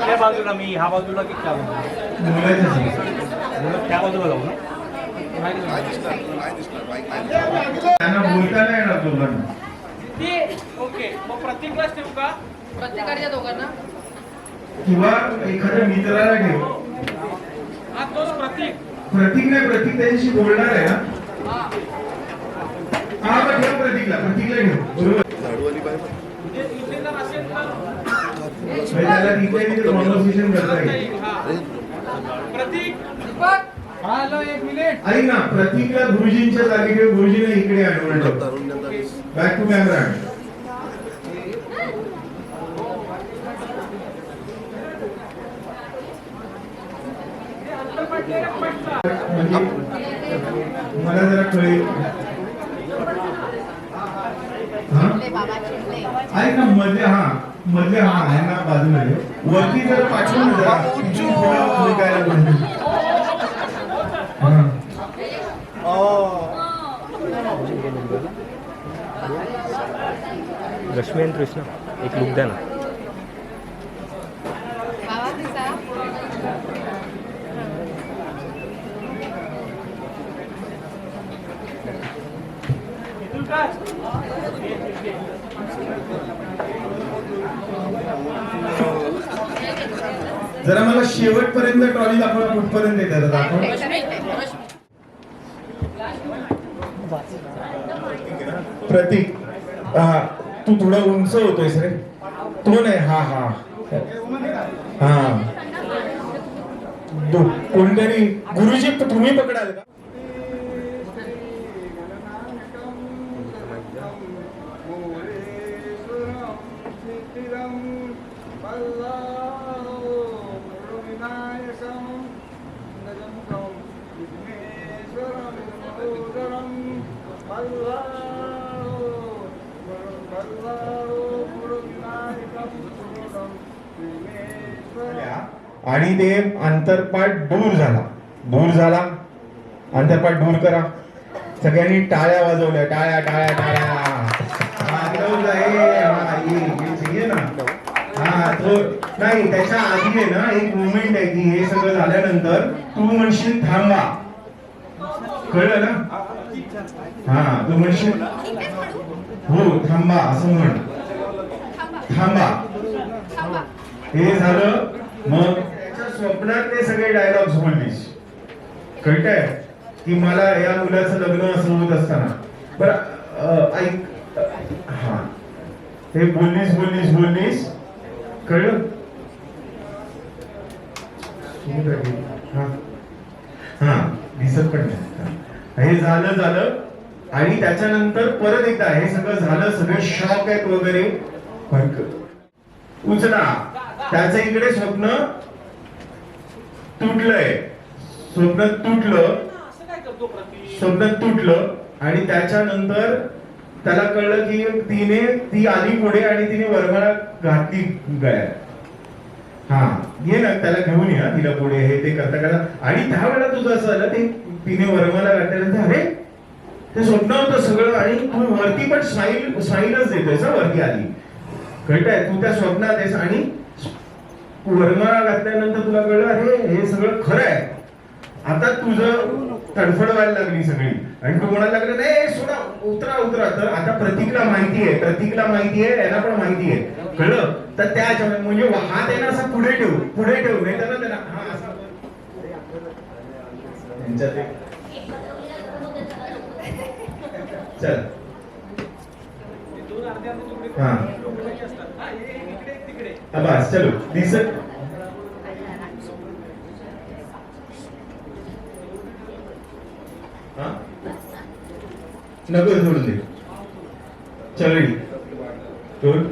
त्या बाजूला मी ह्या बाजूला की त्या बाजूला त्या बाजूला जाऊ ना? त्यांना बोलता नाही येणार दोघांना ओके मग प्रत्येकलाच ठेवू का प्रत्येकाच्या दोघांना किंवा एखाद्या मित्राला हा तोच प्रतीक. प्रतीक नाही प्रतीक त्याच्याशी बोलणार आहे ना? ऐक ना प्रतीकला गुरुजींच्या जागी ठेव गुरुजीने इकडे आणून बॅक टू कॅमेरा मला जरा कळेल. हा ऐक ना मधले हा मधले हा ह्यांना बाजूला ठेव. वरती जर पाठवून ना जरा पाहिजे. हा. रश्मी आणि कृष्ण एक लुक द्या ना जरा मला शेवटपर्यंत ट्रॉली दाखवा कुठपर्यंत येते दाखवा. प्रतीक हा तू थोडा उंच होतोयस रे. तो नाही हा हा. हा. कोणतरी गुरुजी तुम्ही पकडाल का? आणि ते अंतरपाठ दूर झाला. दूर झाला. अंतरपाठ दूर करा. सगळ्यांनी टाळ्या वाजवल्या. टाळ्या टाळ्या टाळ्या. हा, नाही त्याच्या आधी आहे ना एक मुवमेंट आहे की हे सगळं झाल्यानंतर तू म्हणशील थांबा. कळलं ना? हा तू म्हणशील हो थांबा असं म्हण. थांबा. हे झालं मग त्याच्या स्वप्नात ते सगळे डायलॉग्स बोललीस कळतंय? की मला या मुलाचं लग्न असं होत असताना. बर ऐक हा. हे बोललीस बोललीस बोललीस. कळलं? हा. हा. दिसत पण नाही. हे. झालं झालं. आणि त्याच्यानंतर परत एकदा हे सगळं झालं सगळं शॉक आहेत वगैरे. उचला. त्याचं इकडे स्वप्न तुटलंय. स्वप्न तुटलं. स्वप्न तुटलं आणि त्याच्यानंतर त्याला कळलं की तिने ती आली पुढे आणि तिने वर्माला घातली गळ्यात. हा ये ना त्याला घेऊन या तिला पुढे हे ते करता करता. आणि वेळा तुझं असं झालं ते तिने वर्माला घातल्यानंतर अरे ते स्वप्न होतं सगळं आणि तू वरती पण स्माईल स्माईलच देतोयस ना वरती आली. कळतंय? तू त्या स्वप्नात आहेस आणि वर्माला घातल्यानंतर तुला कळलं अरे हे सगळं खरं आहे. आता तुझं तडफड व्हायला लागली सगळी. आणि तू म्हणायला लागलं नाही सोडा उतरा उतरा. तर आता प्रतीकला माहिती आहे प्रतीकला माहिती आहे यांना पण माहिती आहे. कळलं? तर त्या म्हणजे हात आहे ना असा पुढे ठेव पुढे ठेव. नाही तर ना त्यांना हा असा चल. हा हा हे एक इकडे एक तिकडे हा, बस चलो दिसत हा? नको सोडून दे. चल दोन